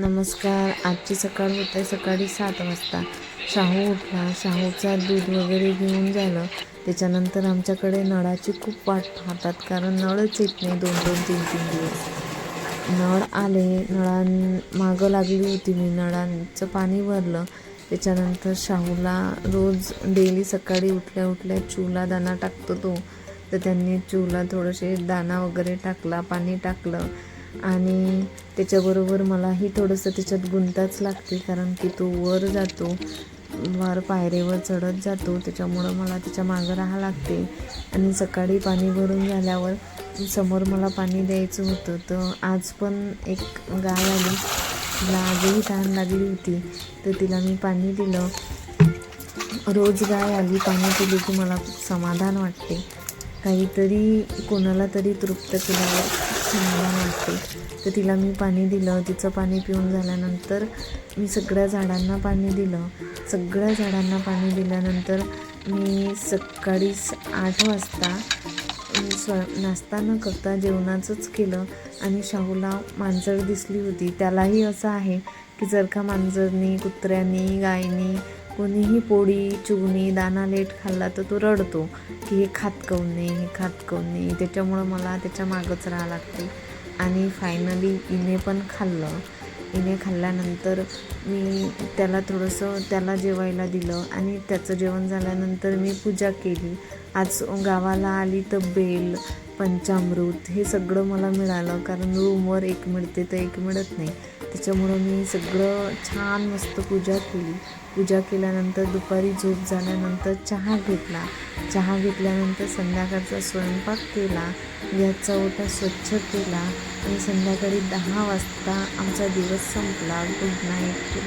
नमस्कार. आजची सकाळ होते सकाळी सात वाजता. शाहू उठला. शाहूचा दूध वगैरे घेऊन झालं. त्याच्यानंतर आमच्याकडे नळाची खूप वाट पाहतात कारण नळच येत नाही दोन दोन तीन तीन दिवस. नळ आले. नळां मागं लागली होती मी. नळांचं पाणी भरलं. त्याच्यानंतर शाहूला रोज डेली सकाळी उठल्या उठल्या चूला दाणा टाकतो तो. तर त्यांनी चूला थोडेसे दाणा वगैरे टाकला पाणी टाकलं. आणि त्याच्याबरोबर मलाही थोडंसं त्याच्यात गुंताच लागते कारण की तो वर जातो वर पायरेवर चढत जातो त्याच्यामुळं मला त्याच्या मागं राहा लागते. आणि सकाळी पाणी भरून झाल्यावर समोर मला पाणी द्यायचं होतं तर आज पण एक गाय आली. तिला आजही तहान लागली होती तर तिला मी पाणी दिलं. रोज गाय आली पाणी दिली की मला खूप समाधान वाटते. काहीतरी कोणाला तरी तृप्त केल्यावर खूप तर तिला मी पाणी दिलं. तिचं पाणी पिऊन झाल्यानंतर मी सगळ्या झाडांना पाणी दिलं. सगळ्या झाडांना पाणी दिल्यानंतर मी सकाळी आठ वाजता स्व नाश्ता न करता जेवणाचंच केलं आणि शाहूला मांजर दिसली होती. त्यालाही असं आहे की जर का मांजरनी कुत्र्यांनी गायनी कोणीही पोळी चुगणी दाना लेट खाल्ला तर तो रडतो की हे खात काऊन नाही हे खात काऊन नाही. त्याच्यामुळं मला त्याच्या मागंच राहावं लागते. आणि फायनली इने पण खाल्लं. इने खाल्ल्यानंतर मी त्याला थोडंसं त्याला जेवायला दिलं आणि त्याचं जेवण झाल्यानंतर मी पूजा केली. आज गावाला आली तर बेल पंचामृत हे सगळं मला मिळालं. कारण रूमवर एक मिळते तर एक मिळत नाही. त्याच्यामुळं मी सगळं छान मस्त पूजा केली. पूजा केल्यानंतर दुपारी झोप झाल्यानंतर चहा घेतला. चहा घेतल्यानंतर संध्याकाळचा स्वयंपाक केला. गॅसचा ओटा स्वच्छ केला. आणि संध्याकाळी दहा वाजता आमचा दिवस संपला. Good night